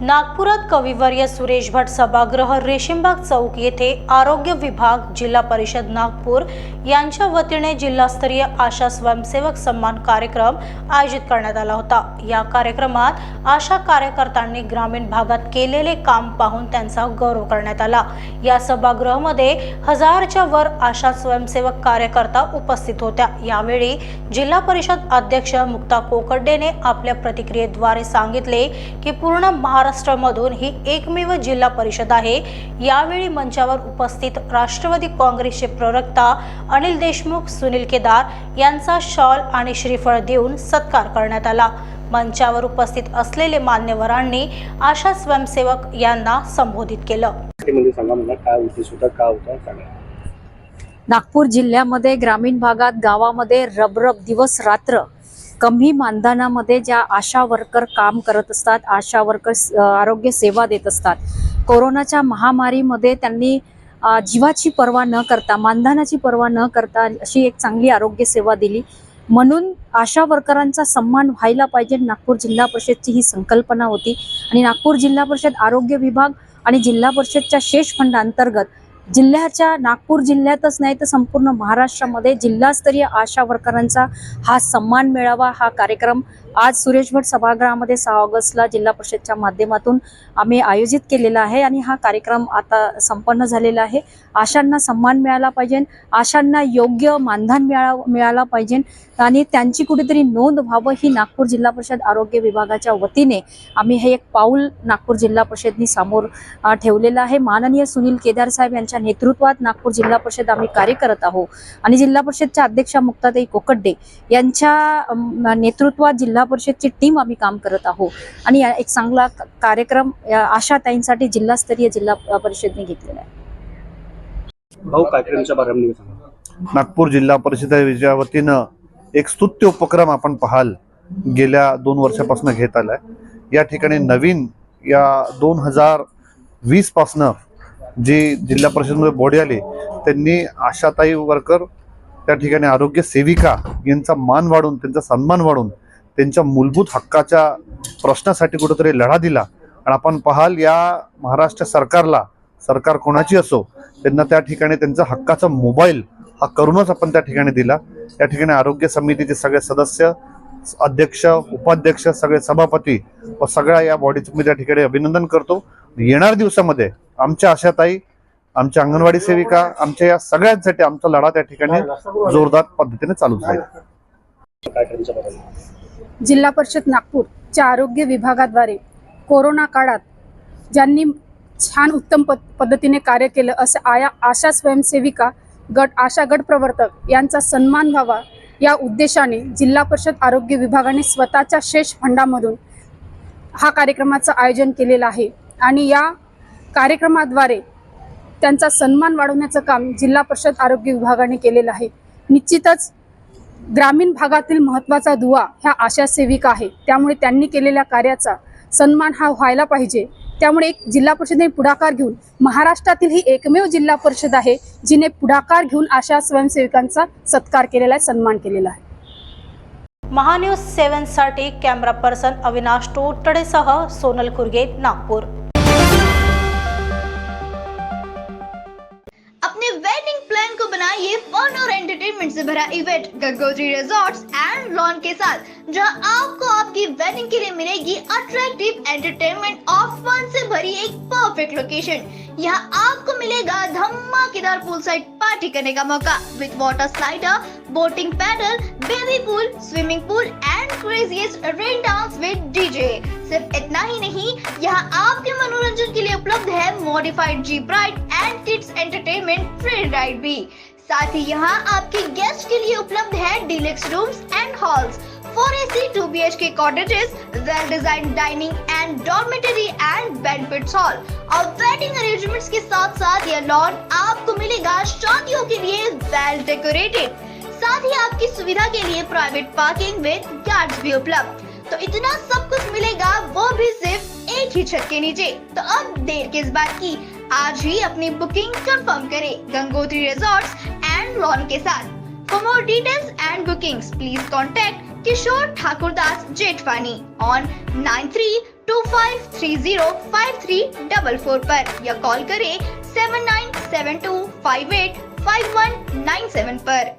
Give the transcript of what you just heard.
नागपुरात कविवर्य सुरेश भट सभागृह रेशीमबाग चौक येथे आरोग्य विभाग जिल्हा परिषद नागपूर यांच्या वतीने जिल्हास्तरीय आशा स्वयंसेवक सन्मान कार्यक्रम आयोजित करण्यात आला होता. या कार्यक्रमात आशा कार्यकर्त्यांनी ग्रामीण भागात केलेले काम पाहून त्यांचा गौरव करण्यात आला. या सभागृहामध्ये हजारच्या वर आशा स्वयंसेवक कार्यकर्ता उपस्थित होत्या. यावेळी जिल्हा परिषद अध्यक्ष मुक्ता कोकड्डेने आपल्या प्रतिक्रियेद्वारे सांगितले की पूर्ण महाराष्ट्रामधून ही एकमेव जिल्हा परिषद आहे. यावेळी मंचावर उपस्थित राष्ट्रवादी काँग्रेसचे प्रवक्ता अनिल देशमुख सुनील केदार यांचा शॉल आणि श्रीफळ देऊन सत्कार करण्यात आला. मंचावर उपस्थित असलेले मान्यवरांनी आशा स्वयंसेवक यांना संबोधित केलं. नागपूर जिल्ह्यामध्ये ग्रामीण भागात गावामध्ये रबरब दिवस रात्र. कमी मानधनामध्ये ज्या आशा वर्कर काम करत असतात आशा वर्कर आरोग्य सेवा देत असतात कोरोनाच्या महामारीमध्ये त्यांनी जीवाची पर्वा न करता मानधनाची पर्वा न करता अशी एक चांगली आरोग्य सेवा दिली. म्हणून आशा वर्करांचा सन्मान व्हायला पाहिजे नागपूर जिल्हा परिषदची ही संकल्पना होती. आणि नागपूर जिल्हा परिषद आरोग्य विभाग आणि जिल्हा परिषदच्या शेष फंडांतर्गत जिल्ह्याच्या नागपूर जिल्ह्यातच नाही तर संपूर्ण महाराष्ट्रामध्ये जिल्हास्तरीय आशा वर्करांचा हा सन्मान मेळावा हा कार्यक्रम आज सुरेश भट सभागृहामध्ये सहा ऑगस्टला जिल्हा परिषदच्या माध्यमातून आम्ही आयोजित केलेला आहे आणि हा कार्यक्रम आता संपन्न झालेला आहे. आशांना सन्मान मिळाला पाहिजे आशांना योग्य मानधन मिळा मिळाला पाहिजे आणि त्यांची कुठेतरी नोंद व्हावं ही नागपूर जिल्हा परिषद आरोग्य विभागाच्या वतीने आम्ही हे एक पाऊल नागपूर जिल्हा परिषदनी समोर ठेवलेलं आहे. माननीय सुनील केदार साहेब यांच्या नेतृत्वात नागपूर जिल्हा परिषद आम्ही कार्य करत आहोत. आणि जिल्हा परिषदच्या अध्यक्षा मुक्ताताई कोकड्डे यांच्या नेतृत्वात जिल्हा परिषदची टीम आम्ही काम करत आहोत. आणि या- एक चांगला कार्यक्रम या आशाताईंसाठी जिल्हास्तरीय जिल्हा परिषदने घेतलेला आहे. भाऊ कार्यक्रमच्या नागपूर जिल्हा परिषदेच्या वतीनं एक स्तुत्य उपक्रम आपण पाहाल गेल्या दोन वर्षापासून घेत आलाय. या ठिकाणी नवीन या दोन हजार वीस पासनं जी जिल्हा परिषदमध्ये बॉडी आली त्यांनी आशाताई वर्कर त्या ठिकाणी आरोग्य सेविका यांचा मान वाढून त्यांचा सन्मान वाढून त्यांच्या मूलभूत हक्काच्या प्रश्नासाठी कुठेतरी लढा दिला. आणि आपण पाहाल या महाराष्ट्र सरकारला सरकार कोणाची असो त्यांना त्या ठिकाणी त्यांचा हक्काचा मोबाईल हा करूनच आपण त्या ठिकाणी दिला. त्या ठिकाणी आरोग्य समितीचे सगळे सदस्य अध्यक्ष उपाध्यक्ष सगळे सभापती व सगळ्या या बॉडीचं मी त्या ठिकाणी अभिनंदन करतो. येणाऱ्या दिवसामध्ये आमच्या आशाताई आमच्या अंगणवाडी सेविका आमच्या या सगळ्यांसाठी आमचा लढा त्या ठिकाणी जोरदार पद्धतीने चालू झाला जिल्हा परिषद नागपूरच्या आरोग्य विभागाद्वारे कोरोना काळात ज्यांनी छान उत्तम पद्धतीने कार्य केलं असं आया आशा स्वयंसेविका गट आशा गट प्रवर्तक यांचा सन्मान व्हावा या उद्देशाने जिल्हा परिषद आरोग्य विभागाने स्वतःच्या शेष फंडामधून हा कार्यक्रमाचं आयोजन केलेलं आहे. आणि या कार्यक्रमाद्वारे त्यांचा सन्मान वाढवण्याचं काम जिल्हा परिषद आरोग्य विभागाने केलेलं आहे. निश्चितच ग्रामीण भागातील महत्त्वाचा दुवा ह्या आशा सेविका आहे. त्यामुळे त्यांनी केलेल्या कार्याचा सन्मान हा व्हायला पाहिजे. त्यामुळे एक जिल्हा परिषदेने पुढाकार घेऊन महाराष्ट्रातील ही एकमेव जिल्हा परिषद आहे जिने पुढाकार घेऊन आशा स्वयंसेविकांचा सत्कार केलेला आहे सन्मान केलेला आहे. महान्यूज सेवनसाठी कॅमेरा पर्सन अविनाश टोटडेसह सोनल खुर्गे नागपूर. अपने वेडिंग प्लान को बनाइए फन और एंटरटेनमेंट से भरा event Gangotri resorts and lawn के साथ, जहाँ आपको आपकी वेडिंग के लिए मिलेगी अट्रैक्टिव एंटरटेनमेंट और फन से भरी एक परफेक्ट लोकेशन यहाँ आपको मिलेगा धमाकेदार पूल साइड पार्टी करने का मौका with water slider boating paddle baby pool swimming pool and craziest rain dance with DJ सिर्फ़ इतना ही नहीं, यहाँ आपके मनोरंजन के लिए उपलब्ध है modified jeep ride and entertainment ride भी। साथ ही यहाँ आपके गेस्ट के लिए उपलब्ध है deluxe rooms and halls for A C two B H K cottages well design dining and dormitory and banquets hall और वेडिंग अरेंजमेंट्स के साथ साथ यह लॉन आपको मिलेगा शादियों के लिए वेल डेकोरेटेड साथ ही आपकी सुविधा के लिए प्राइवेट पार्किंग विद गार्ड्स भी उपलब्ध। तो इतना सब कुछ मिलेगा, वो भी सिर्फ़ एक ही छत के नीचे। तो अब देर किस बात की? आज ही अपनी बुकिंग कंफर्म करें गंगोत्री रिजॉर्ट्स एंड लॉन के साथ। For more details and bookings please contact Kishore Thakur Das, Jethwani on nine three two five three zero five three double four पर या कॉल करें seven nine seven two five eight five one nine seven पर।